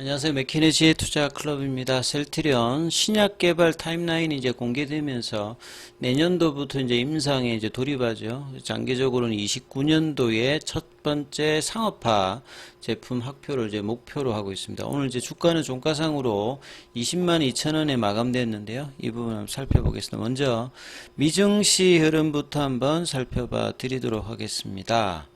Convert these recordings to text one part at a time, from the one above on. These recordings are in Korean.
안녕하세요. 맥키네지의 투자 클럽입니다. 셀트리온 신약 개발 타임라인이 이제 공개되면서 내년도부터 이제 임상에 이제 돌입하죠. 장기적으로는 29년도에 첫 번째 상업화 제품 확표를 이제 목표로 하고 있습니다. 오늘 이제 주가는 종가상으로 20만 2천 원에 마감됐는데요. 이 부분 살펴보겠습니다. 먼저 미증시 흐름부터 한번 살펴봐 드리도록 하겠습니다.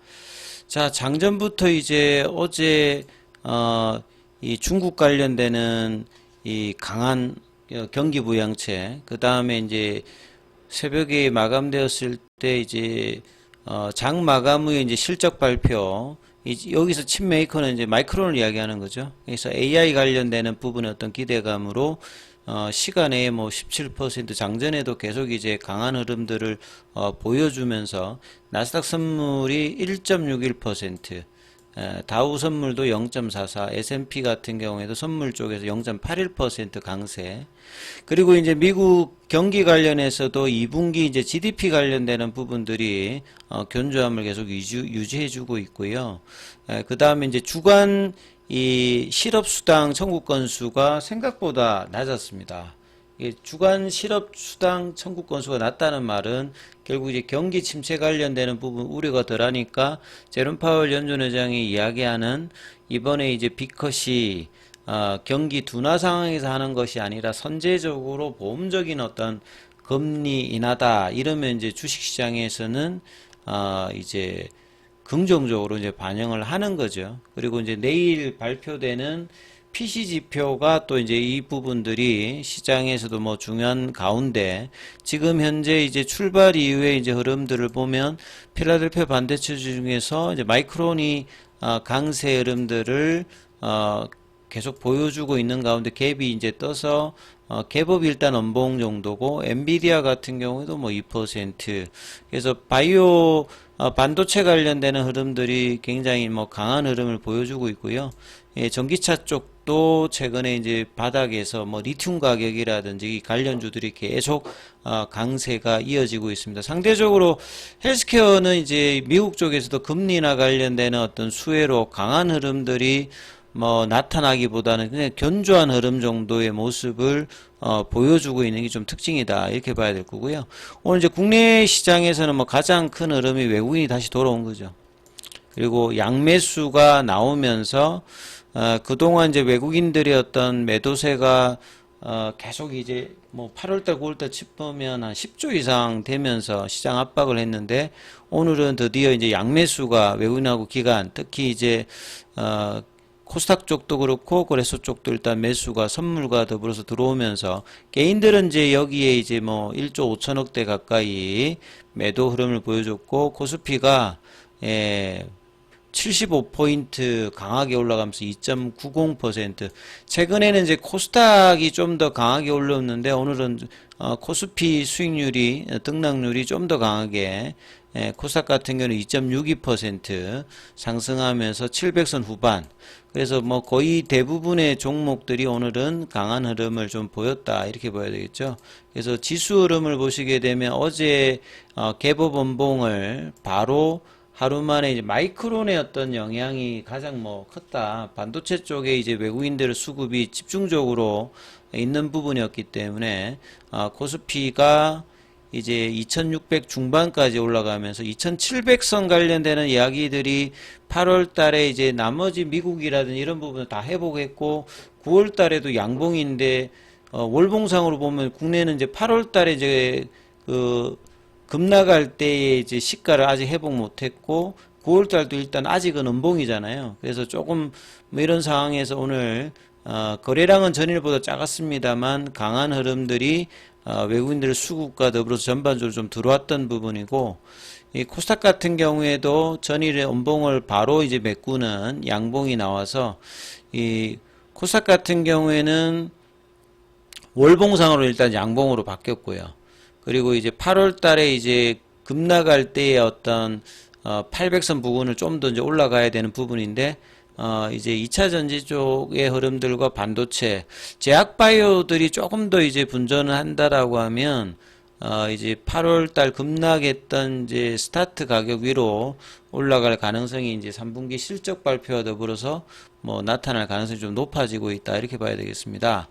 자, 장전부터 이제 어제 어, 이 중국 관련되는 이 강한 어, 경기 부양책, 그 다음에 이제 새벽에 마감되었을 때 이제 어, 장 마감 후에 이제 실적 발표, 이, 여기서 칩 메이커는 이제 마이크론을 이야기하는 거죠. 그래서 AI 관련되는 부분의 어떤 기대감으로 어, 시간에 뭐 17% 장전에도 계속 이제 강한 흐름들을 어, 보여주면서 나스닥 선물이 1.61%, 에, 다우 선물도 0.44, S&P 같은 경우에도 선물 쪽에서 0.81% 강세. 그리고 이제 미국 경기 관련해서도 2분기 이제 GDP 관련되는 부분들이 어, 견조함을 계속 유지, 유지해주고 있고요. 그 다음에 이제 주간 이 실업수당 청구 건수가 생각보다 낮았습니다. 주간 실업 수당 청구 건수가 낮다는 말은 결국 이제 경기 침체 관련되는 부분 우려가 덜하니까 제롬 파월 연준 의장이 이야기하는 이번에 이제 비컷이 어, 경기 둔화 상황에서 하는 것이 아니라 선제적으로 보험적인 어떤 금리 인하다 이러면 이제 주식시장에서는 어, 이제 긍정적으로 이제 반영을 하는 거죠. 그리고 이제 내일 발표되는 PC 지표가 또 이제 이 부분들이 시장에서도 뭐 중요한 가운데 지금 현재 이제 출발 이후에 이제 흐름들을 보면 필라델피아 반대체 중에서 이제 마이크론이 어, 강세 흐름들을 어, 계속 보여주고 있는 가운데 갭이 이제 떠서 어, 갭업이 일단 원봉 정도고 엔비디아 같은 경우에도 뭐 2% 그래서 바이오 어, 반도체 관련되는 흐름들이 굉장히 뭐 강한 흐름을 보여주고 있고요. 예, 전기차 쪽 도 최근에 이제 바닥에서 뭐 리튬 가격이라든지 이 관련주들이 계속 어, 강세가 이어지고 있습니다. 상대적으로 헬스케어는 이제 미국 쪽에서도 금리나 관련되는 어떤 수혜로 강한 흐름들이 뭐 나타나기보다는 그냥 견조한 흐름 정도의 모습을 어, 보여주고 있는 게 좀 특징이다 이렇게 봐야 될 거고요. 오늘 이제 국내 시장에서는 뭐 가장 큰 흐름이 외국인이 다시 돌아온 거죠. 그리고 양매수가 나오면서 어, 그동안 이제 외국인들의 어떤 매도세가 어, 계속 이제 뭐 8월달, 9월달 짚으면 한 10조 이상 되면서 시장 압박을 했는데 오늘은 드디어 이제 양매수가 외국인하고 기관 특히 이제 어, 코스닥 쪽도 그렇고 거래소 쪽도 일단 매수가 선물과 더불어서 들어오면서 개인들은 이제 여기에 이제 뭐 1조 5천억대 가까이 매도 흐름을 보여줬고 코스피가 예 75포인트 강하게 올라가면서 2.90% 최근에는 이제 코스닥이 좀 더 강하게 올랐는데 오늘은 어, 코스피 수익률이 어, 등락률이 좀 더 강하게 예, 코스닥 같은 경우는 2.62% 상승하면서 700선 후반. 그래서 뭐 거의 대부분의 종목들이 오늘은 강한 흐름을 좀 보였다. 이렇게 봐야 되겠죠. 그래서 지수 흐름을 보시게 되면 어제 어, 개보 번봉을 바로 하루 만에 이제 마이크론의 어떤 영향이 가장 뭐 컸다. 반도체 쪽에 이제 외국인들 수급이 집중적으로 있는 부분이었기 때문에 어, 코스피가 이제 2600 중반까지 올라가면서 2700선 관련되는 이야기들이 8월 달에 이제 나머지 미국이라든지 이런 부분을 다 회복했고 9월 달에도 양봉인데 어, 월봉상으로 보면 국내는 이제 8월 달에 이제 그 급락할 때의 이제 시가를 아직 회복 못했고 9월 달도 일단 아직은 음봉이잖아요. 그래서 조금 뭐 이런 상황에서 오늘 어, 거래량은 전일보다 작았습니다만 강한 흐름들이 어, 외국인들 수급과 더불어서 전반적으로 좀 들어왔던 부분이고 이 코스닥 같은 경우에도 전일의 음봉을 바로 이제 메꾸는 양봉이 나와서 이 코스닥 같은 경우에는 월봉상으로 일단 양봉으로 바뀌었고요. 그리고 이제 8월 달에 이제 급락할 때의 어떤 어 800선 부분을 좀 더 이제 올라가야 되는 부분인데 어 이제 2차 전지 쪽의 흐름들과 반도체, 제약 바이오들이 조금 더 이제 분전을 한다라고 하면 어 이제 8월 달 급락했던 이제 스타트 가격 위로 올라갈 가능성이 이제 3분기 실적 발표와 더불어서 뭐 나타날 가능성이 좀 높아지고 있다 이렇게 봐야 되겠습니다.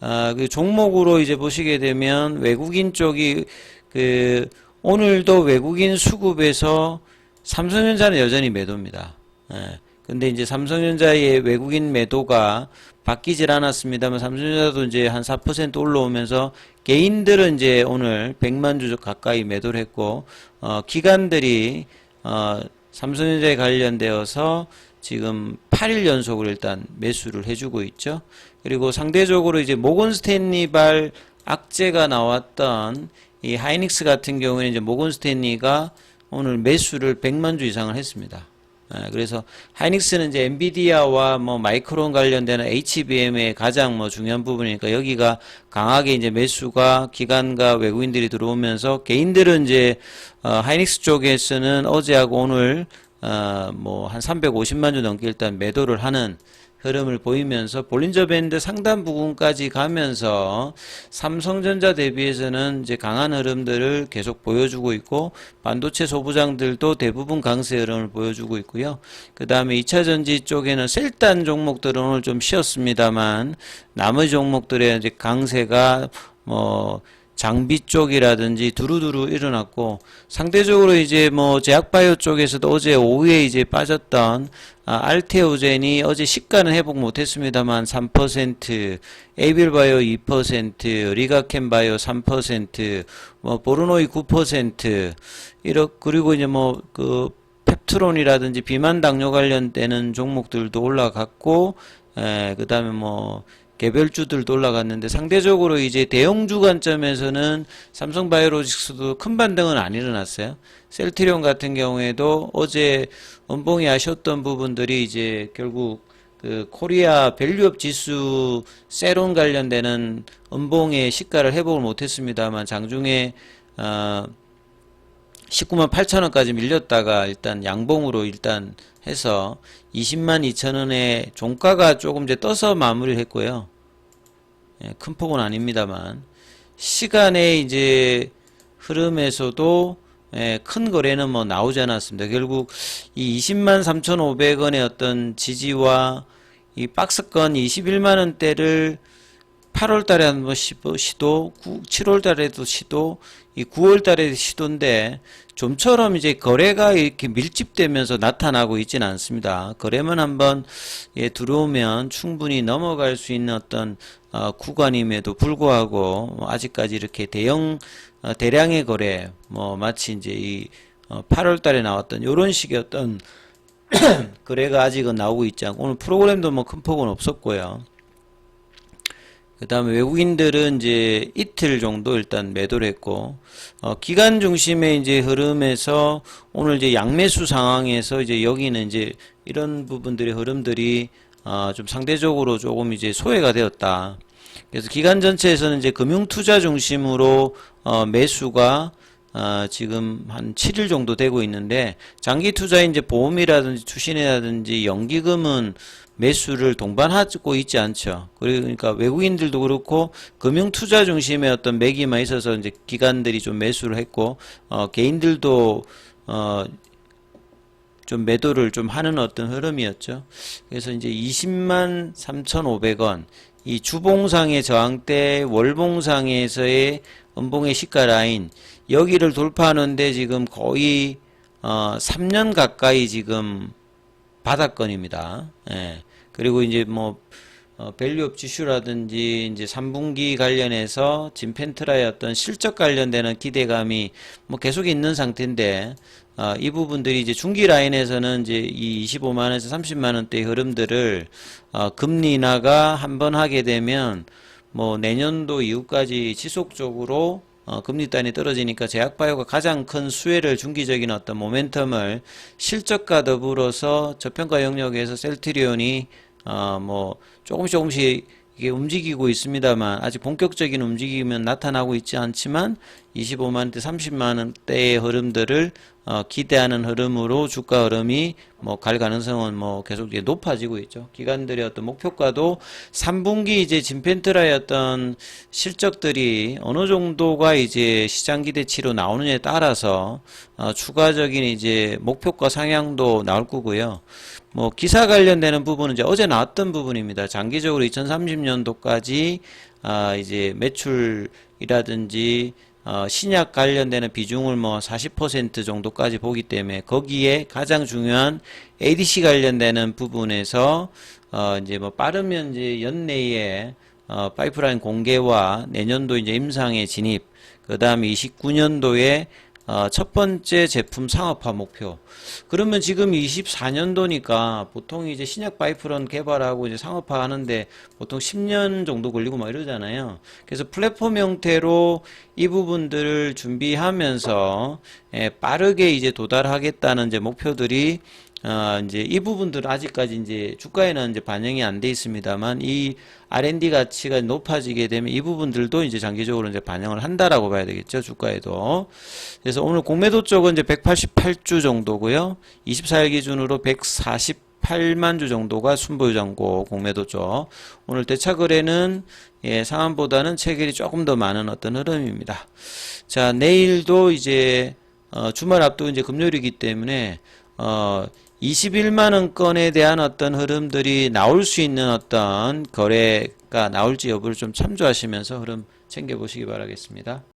아, 그 종목으로 이제 보시게 되면 외국인 쪽이 그 오늘도 외국인 수급에서 삼성전자는 여전히 매도입니다. 예. 근데 이제 삼성전자의 외국인 매도가 바뀌질 않았습니다만 삼성전자도 이제 한 4% 올라오면서 개인들은 이제 오늘 100만 주 가까이 매도를 했고 어, 기관들이 어, 삼성전자에 관련되어서 지금 8일 연속으로 일단 매수를 해주고 있죠. 그리고 상대적으로 이제 모건 스탠리발 악재가 나왔던 이 하이닉스 같은 경우에는 이제 모건 스탠리가 오늘 매수를 100만 주 이상을 했습니다. 예, 그래서 하이닉스는 이제 엔비디아와 뭐 마이크론 관련되는 HBM의 가장 뭐 중요한 부분이니까 여기가 강하게 이제 매수가 기관과 외국인들이 들어오면서 개인들은 이제 어, 하이닉스 쪽에서는 어제하고 오늘 어, 뭐한 350만 주 넘게 일단 매도를 하는 흐름을 보이면서 볼린저 밴드 상단 부분까지 가면서 삼성전자 대비해서는 이제 강한 흐름들을 계속 보여주고 있고 반도체 소부장들도 대부분 강세 흐름을 보여주고 있고요. 그 다음에 2차 전지 쪽에는 셀단 종목들은 오늘 좀 쉬었습니다만 나머지 종목들의 이제 강세가 뭐 장비 쪽이라든지 두루두루 일어났고 상대적으로 이제 뭐 제약바이오 쪽에서도 어제 오후에 이제 빠졌던 아, 알테오젠이 어제 시가는 회복 못했습니다만 3%, 에이빌바이오 2%, 리가켄바이오 3%, 뭐 보르노이 9%, 이렇 그리고 이제 뭐그 펩트론이라든지 비만 당뇨 관련되는 종목들도 올라갔고, 에, 그다음에 뭐 개별주들도 올라갔는데 상대적으로 이제 대형주 관점에서는 삼성바이오로직스도 큰 반등은 안 일어났어요. 셀트리온 같은 경우에도 어제 은봉이 아쉬웠던 부분들이 이제 결국 그 코리아 밸류업 지수 세론 관련되는 은봉의 시가를 회복을 못했습니다만 장중에 어 19만 8천 원까지 밀렸다가 일단 양봉으로 일단 해서 20만 2천 원에 종가가 조금 이제 떠서 마무리를 했고요. 예, 큰 폭은 아닙니다만 시간의 이제 흐름에서도 예, 큰 거래는 뭐 나오지 않았습니다. 결국 이 20만 3,500원의 어떤 지지와 이 박스권 21만 원대를 8월 달에 한 번 시도, 7월 달에도 시도, 이 9월 달에 시도인데 좀처럼 이제 거래가 이렇게 밀집되면서 나타나고 있지는 않습니다. 거래만 한번 예, 들어오면 충분히 넘어갈 수 있는 어떤 어, 구간임에도 불구하고 뭐 아직까지 이렇게 대형 어, 대량의 거래 뭐 마치 이제 이 어, 8월 달에 나왔던 이런 식의 어떤 거래가 아직은 나오고 있지 않고 오늘 프로그램도 뭐 큰 폭은 없었고요. 그 다음에 외국인들은 이제 이틀 정도 일단 매도를 했고, 어, 기간 중심의 이제 흐름에서 오늘 이제 양매수 상황에서 이제 여기는 이제 이런 부분들의 흐름들이 어, 좀 상대적으로 조금 이제 소외가 되었다. 그래서 기간 전체에서는 이제 금융 투자 중심으로 어, 매수가 어, 지금 한 7일 정도 되고 있는데 장기 투자인 이제 보험이라든지 투신이라든지 연기금은 매수를 동반하고 있지 않죠. 그러니까 외국인들도 그렇고 금융 투자 중심의 어떤 매기만 있어서 이제 기관들이 좀 매수를 했고 어, 개인들도 어, 좀 매도를 좀 하는 어떤 흐름이었죠. 그래서 이제 20만 3,500원 이 주봉상의 저항대 월봉상에서의 음봉의 시가 라인 여기를 돌파하는데 지금 거의 어 3년 가까이 지금 바닥권입니다. 예. 그리고 이제 뭐 어, 밸류업 지슈라든지 이제 3분기 관련해서 진 펜트라의 어떤 실적 관련되는 기대감이 뭐 계속 있는 상태인데 어, 이 부분들이 이제 중기 라인에서는 이제 이 25만원에서 30만원대의 흐름들을 어, 금리 인하가 한번 하게 되면 뭐 내년도 이후까지 지속적으로 어, 금리 단이 떨어지니까 제약바이오가 가장 큰 수혜를 중기적인 어떤 모멘텀을 실적과 더불어서 저평가 영역에서 셀트리온이 어, 뭐 조금씩 조금씩 이게 움직이고 있습니다만 아직 본격적인 움직임은 나타나고 있지 않지만 25만원대 30만원대의 흐름들을 어, 기대하는 흐름으로 주가 흐름이 뭐 갈 가능성은 뭐 계속 이제 높아지고 있죠. 기관들의 어떤 목표가도 3분기 이제 진펜트라의 어떤 실적들이 어느 정도가 이제 시장 기대치로 나오느냐에 따라서 어, 추가적인 이제 목표가 상향도 나올 거고요. 뭐 기사 관련되는 부분은 이제 어제 나왔던 부분입니다. 장기적으로 2030년도까지 아 이제 매출이라든지 어, 신약 관련되는 비중을 뭐 40% 정도까지 보기 때문에 거기에 가장 중요한 ADC 관련되는 부분에서 어, 이제 뭐 빠르면 이제 연내에 어, 파이프라인 공개와 내년도 이제 임상에 진입, 그 다음에 29년도에 어, 첫 번째 제품 상업화 목표. 그러면 지금 24년도니까 보통 이제 신약 파이프런 개발하고 이제 상업화 하는데 보통 10년 정도 걸리고 막 이러잖아요. 그래서 플랫폼 형태로 이 부분들을 준비하면서 예, 빠르게 이제 도달하겠다는 이제 목표들이 어, 이제 이 부분들은 아직까지 이제 주가에는 이제 반영이 안 돼 있습니다만 이 R&D 가치가 높아지게 되면 이 부분들도 이제 장기적으로 이제 반영을 한다라고 봐야 되겠죠, 주가에도. 그래서 오늘 공매도 쪽은 이제 188주 정도고요. 24일 기준으로 148만 주 정도가 순보유장고 공매도 쪽. 오늘 대차 거래는 예, 상한보다는 체결이 조금 더 많은 어떤 흐름입니다. 자, 내일도 이제 어, 주말 앞두고 이제 금요일이기 때문에 어, 21만 원건에 대한 어떤 흐름들이 나올 수 있는 어떤 거래가 나올지 여부를 좀 참조하시면서 흐름 챙겨보시기 바라겠습니다.